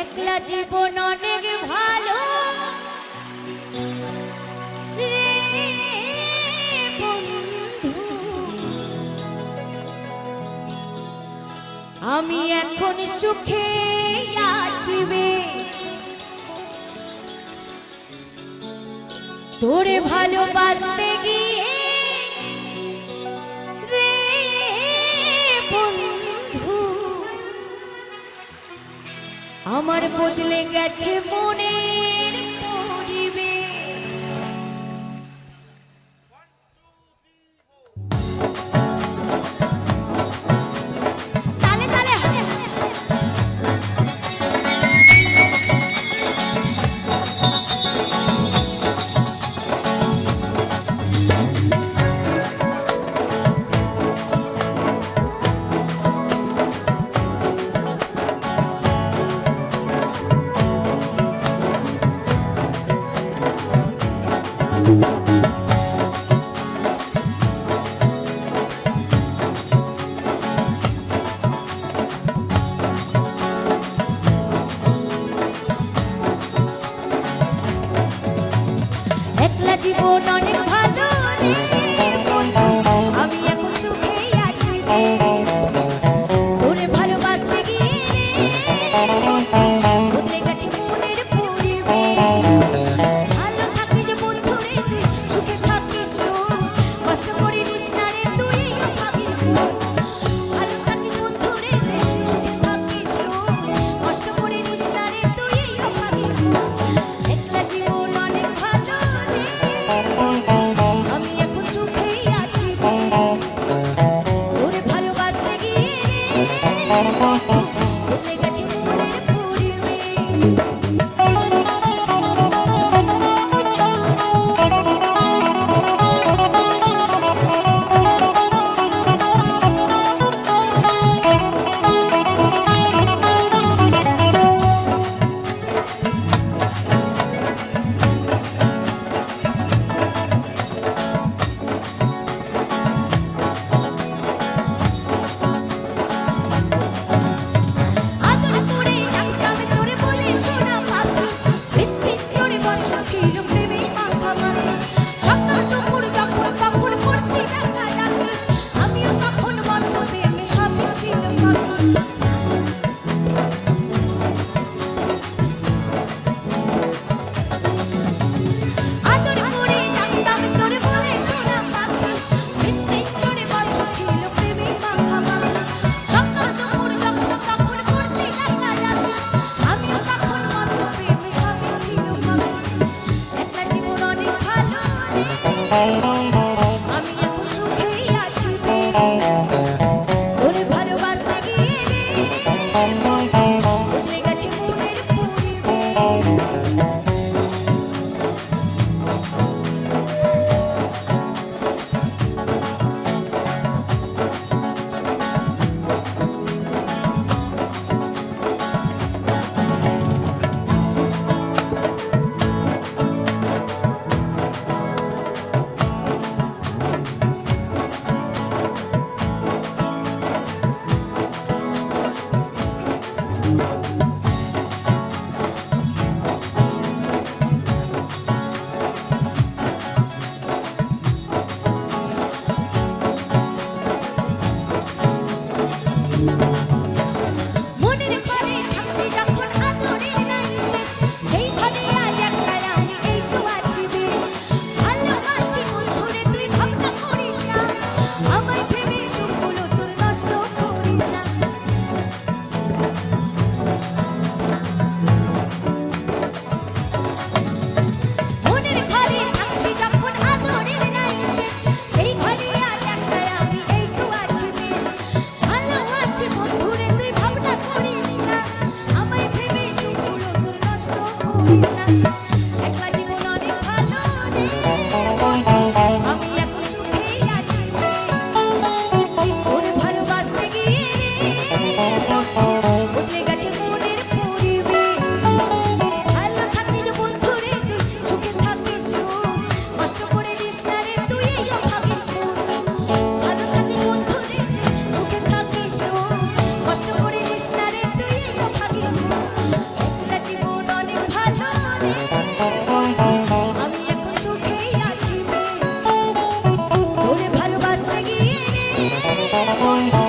একলা জীবন অনেক ভালো। আমি এখন সুখে তোরে ভালোবাসতে গিয়ে আমার বদলে গেছে মনে। no, no. 그花. Oh. Oh.